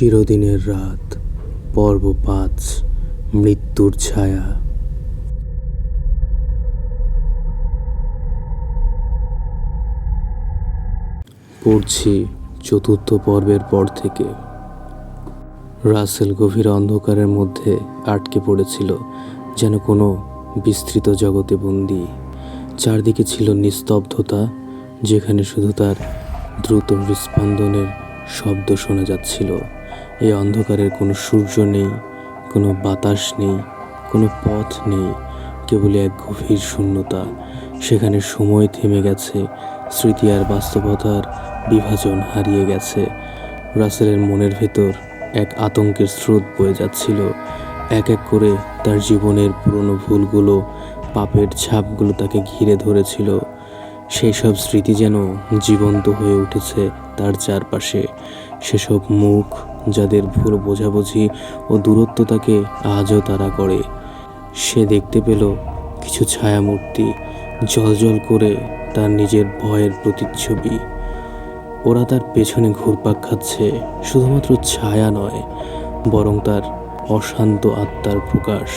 চিরদিনের রাত, পর্ব পাঁচ, মৃত্যুর ছায়া। পড়ছি চতুর্থ পর্বের পর থেকে। রাসেল গভীর অন্ধকারের মধ্যে আটকে পড়েছিল, যেন কোনো বিস্তৃত জগতে বন্দি। চারদিকে ছিল নিস্তব্ধতা, যেখানে শুধু তার দ্রুত হৃস্পন্দনের শব্দ শোনা যাচ্ছিল। এই অন্ধকারের কোনো সূর্য নেই, কোনো বাতাস নেই, কোনো পথ নেই কেবল এক গভীর শূন্যতা। সেখানে সময় থেমে গেছে, স্মৃতি আর বাস্তবতার বিভাজন হারিয়ে গেছে। রাসেলের মনের ভেতর এক আতঙ্কের স্রোত বয়ে যাচ্ছিল। এক এক করে তার জীবনের পুরনো ভুলগুলো, পাপের ছাপগুলো তাকে ঘিরে ধরেছিল। সেই সব স্মৃতি যেন জীবন্ত হয়ে উঠেছে তার চারপাশে। সেসব মুখ যাদের ভুল বোঝাবুঝি ও দূরত্ব তাকে আজও তারা করে। সে দেখতে পেল কিছু ছায়ামূর্তি জলজল করে তার নিজের ভয়ের প্রতিচ্ছবি। ওরা তার পেছনে ঘুরপাক খাচ্ছে, শুধুমাত্র ছায়া নয়, বরং তার অশান্ত আত্মার প্রকাশ।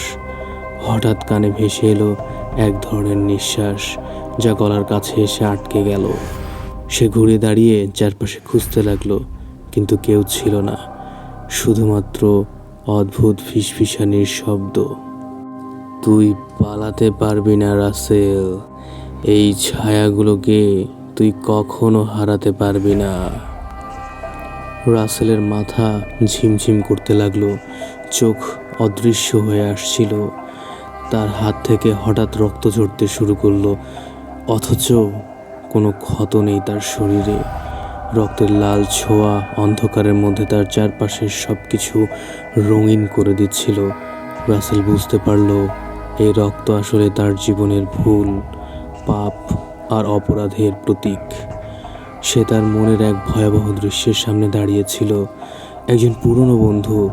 হঠাৎ কানে ভেসে এলো এক ধরনের নিঃশ্বাস, যা গলার কাছে এসে আটকে গেল। সে ঘুরে দাঁড়িয়ে চারপাশে খুঁজতে লাগল, কিন্তু কেউ ছিল না। শুধুমাত্র অদ্ভুত ফিসফিসানির শব্দ। তুই পালাতে পারবি না, রাসেল। এই ছায়াগুলোকে তুই কখনো হারাতে পারবি না। রাসেলের মাথা ঝিমঝিম করতে লাগল, চোখ অদৃশ্য হয়ে আসছিল। তার হাত থেকে হঠাৎ রক্ত ঝরতে শুরু করল, অথচ কোনো ক্ষত নেই তার শরীরে। রক্তের লাল ছোঁয়া অন্ধকারের মধ্যে তার চারপাশের সব কিছু রঙিন করে দিচ্ছিল। রাসেল বুঝতে পারল, এই রক্ত আসলে তার জীবনের ভুল, পাপ আর অপরাধের প্রতীক। সে তার মনের এক ভয়াবহ দৃশ্যের সামনে দাঁড়িয়েছিল। একজন পুরনো বন্ধু,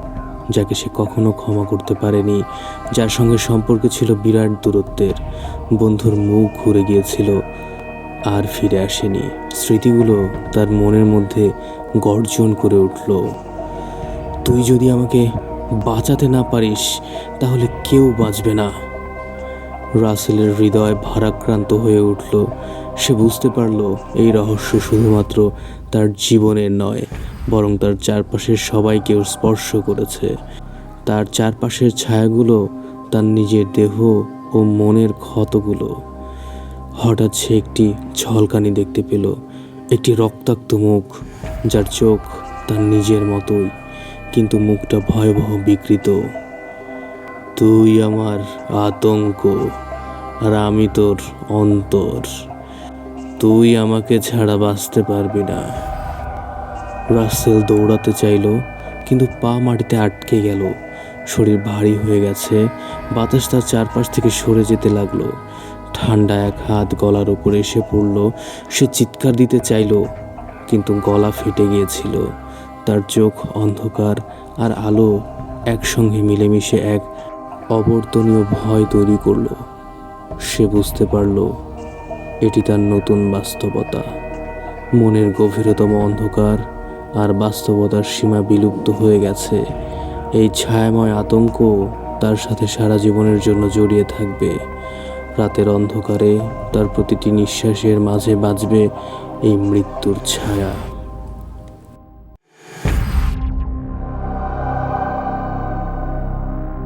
যাকে সে কখনো ক্ষমা করতে পারেনি, যার সঙ্গে সম্পর্ক ছিল বিরাট দূরত্বের। বন্ধুর মুখ ঘুরে গিয়েছিল। আর ফিরে আসেনি। স্মৃতিগুলো তার মনের মধ্যে গর্জন করে উঠল। তুই যদি আমাকে বাঁচাতে না পারিস, তাহলে কেউ বাঁচবে না। রাসেলের হৃদয় ভারাক্রান্ত হয়ে উঠল। সে বুঝতে পারল এই রহস্য শুধুমাত্র তার জীবনের নয়, বরং তার চারপাশের সবাইকেও স্পর্শ করেছে। তার চারপাশের ছায়াগুলো, তার নিজের দেহ ও মনের ক্ষতগুলো। হঠাৎ সে একটি ঝলকানি দেখতে পেল। একটি রক্তাক্ত মুখ, যার চোখ তার নিজের মতোই, কিন্তু মুখটা ভয়াবহ বিকৃত। তুই আমার আতঙ্ক, আর আমি তোর অন্তর। তুই আমাকে ছাড়া বাঁচতে পারবি না। রাসেল দৌড়াতে চাইল, কিন্তু পা মাটিতে আটকে গেল। শরীর ভারী হয়ে গেছে, বাতাস তার চারপাশ থেকে সরে যেতে লাগল। ঠান্ডা এক হাত গলার উপরে এসে পড়ল। সে চিৎকার দিতে চাইল, কিন্তু গলা ফেটে গিয়েছিল। তার চোখ অন্ধকার আর আলো একসঙ্গে মিলেমিশে এক অবর্তনীয় ভয় তৈরি করল। সে বুঝতে পারল, এটি তার নতুন বাস্তবতা। মনের গভীরতম অন্ধকার আর বাস্তবতার সীমা বিলুপ্ত হয়ে গেছে। এই ছায়াময় আতঙ্ক তার সাথে সারা জীবনের জন্য জড়িয়ে থাকবে। রাতের অন্ধকারে তার প্রতিটি নিঃশ্বাসের মাঝে বাজবে এই মৃত্যুর ছায়া।